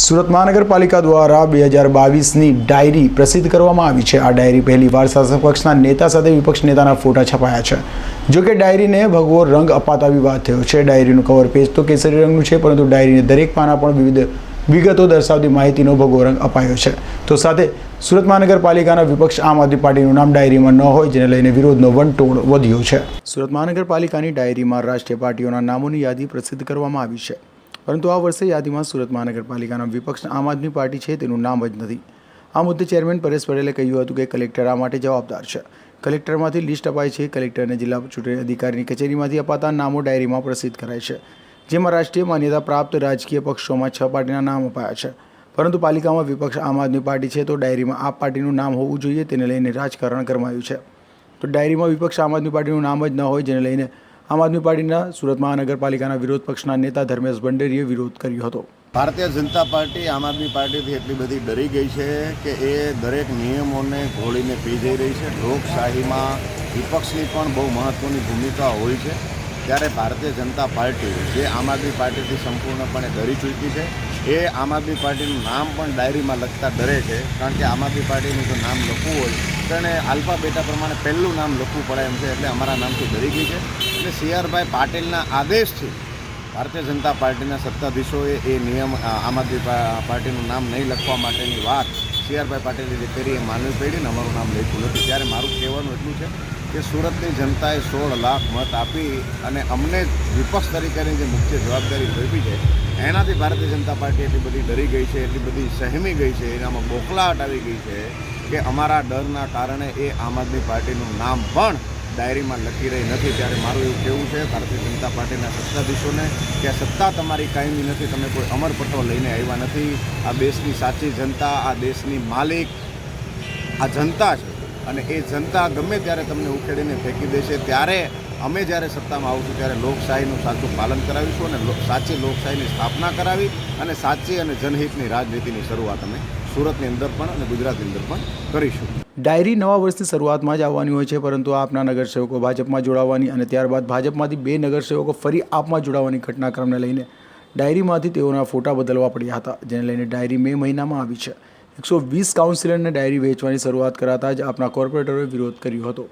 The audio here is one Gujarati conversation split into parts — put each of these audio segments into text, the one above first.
સુરત મહાનગરપાલિકા દ્વારા બે હજાર બાવીસની ડાયરી પ્રસિદ્ધ કરવામાં આવી છે. આ ડાયરી પહેલીવાર શાસક પક્ષના નેતા સાથે વિપક્ષ નેતાના ફોટા છપાયા છે. જો કે ડાયરીને ભગવો રંગ અપાતા વિવાદ થયો છે. ડાયરીનું કવર પેજ તો કેસરી રંગનું છે, પરંતુ ડાયરીને દરેક પાના પણ વિવિધ વિગતો દર્શાવતી માહિતીનો ભગવો રંગ અપાયો છે. તો સાથે સુરત મહાનગરપાલિકાના વિપક્ષ આમ આદમી પાર્ટીનું નામ ડાયરીમાં ન હોય, જેને લઈને વિરોધનો વંટોળ વધ્યો છે. સુરત મહાનગરપાલિકાની ડાયરીમાં રાષ્ટ્રીય પાર્ટીઓના નામોની યાદી પ્રસિદ્ધ કરવામાં આવી છે. પરંતુ આ વર્ષે યાદીમાં સુરત મહાનગરપાલિકાના વિપક્ષ આમ આદમી પાર્ટી છે તેનું નામ જ નથી. આ મુદ્દે ચેરમેન પરેશ પટેલે કહ્યું હતું કે કલેક્ટર આ માટે જવાબદાર છે. કલેક્ટરમાંથી લિસ્ટ અપાય છે, કલેક્ટરને જિલ્લા ચૂંટણી અધિકારીની કચેરીમાંથી અપાતા નામો ડાયરીમાં પ્રસિદ્ધ કરાય છે, જેમાં રાષ્ટ્રીય માન્યતા પ્રાપ્ત રાજકીય પક્ષોમાં છ પાર્ટીના નામ અપાયા છે. પરંતુ પાલિકામાં વિપક્ષ આમ આદમી પાર્ટી છે તો ડાયરીમાં આ પાર્ટીનું નામ હોવું જોઈએ તેને લઈને રાજકારણ ગરમાયું છે. તો ડાયરીમાં વિપક્ષ આમ આદમી પાર્ટીનું નામ જ ન હોય જેને લઈને આમ આદમી પાર્ટીના સુરત મહાનગરપાલિકાના વિરોધ પક્ષના નેતા ધર્મેશ ભંડેરીએ વિરોધ કર્યો હતો. ભારતીય જનતા પાર્ટી આમ આદમી પાર્ટીથી એટલી બધી ડરી ગઈ છે કે એ દરેક નિયમોને ઘોળીને પી જઈ રહી છે. લોકશાહીમાં વિપક્ષની પણ બહુ મહત્ત્વની ભૂમિકા હોય છે. ત્યારે ભારતીય જનતા પાર્ટી જે આમ આદમી પાર્ટીથી સંપૂર્ણપણે ડરી ચૂકી છે, એ આમ આદમી પાર્ટીનું નામ પણ ડાયરીમાં લખતા ડરે છે. કારણ કે આમ આદમી પાર્ટીનું જો નામ લખવું હોય તો એને આલ્ફા બેટા પ્રમાણે પહેલું નામ લખવું પડે એમ છે, એટલે અમારા નામથી ડરી ગઈ છે એટલે સીઆરભાઈ પાટીલના આદેશથી ભારતીય જનતા પાર્ટીના સત્તાધીશોએ એ નિયમ આમ આદમી પાર્ટીનું નામ નહીં લખવા માટેની વાત સી આરભાઈ પાટીલે જે કરી એ માનવી પડી ને અમારું નામ લખ્યું નથી ત્યારે મારું કહેવાનું એટલું છે કે સુરતની જનતાએ સોળ લાખ મત આપી અને અમને વિપક્ષ તરીકેની જે મુખ્ય જવાબદારી સોંપી છે, એનાથી ભારતીય જનતા પાર્ટી એટલી બધી ડરી ગઈ છે, એટલી બધી સહેમી ગઈ છે, એનામાં બોખલાહટ આવી ગઈ છે કે અમારા ડરના કારણે એ આમ આદમી પાર્ટીનું નામ પણ ડાયરીમાં લખી રહી નથી, ત્યારે મારું એવું કહેવું છે, ભારતીય જનતા પાર્ટીના સત્તાધીશોને કે સત્તા તમારી કાયમી નથી, તમે કોઈ અમરપટ્ટો લઈને આવ્યા નથી. આ દેશની સાચી જનતા, આ દેશની માલિક, આ જનતા છે અને એ જનતા ગમે ત્યારે તમને ઉખેડીને ફેંકી દેશે, ત્યારે અમે જ્યારે સત્તામાં આવશું, ત્યારે લોકશાહીનું સાચું પાલન કરાવીશું અને સાચી લોકશાહીની સ્થાપના કરાવી અને સાચી અને જનહિતની રાજનીતિની શરૂઆત અમે સુરતની અંદર પણ અને ગુજરાતની અંદર પણ કરીશું. ડાયરી નવા વર્ષની શરૂઆતમાં જ આવવાની હોય છે, પરંતુ આપના નગરસેવકો ભાજપમાં જોડાવાની અને ત્યારબાદ ભાજપમાંથી બે નગરસેવકો ફરી આપમાં જોડાવાની ઘટનાક્રમને લઈને ડાયરીમાંથી તેઓના ફોટા બદલવા પડ્યા હતા, જેને લઈને ડાયરી મે મહિનામાં આવી છે. એકસો વીસ કાઉન્સિલરને ડાયરી વેચવાની શરૂઆત કરાતા જ આપના કોર્પોરેટરોએ વિરોધ કર્યો હતો.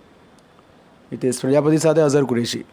હિતેશ પ્રજાપતિ સાથે અઝર કુરેશી.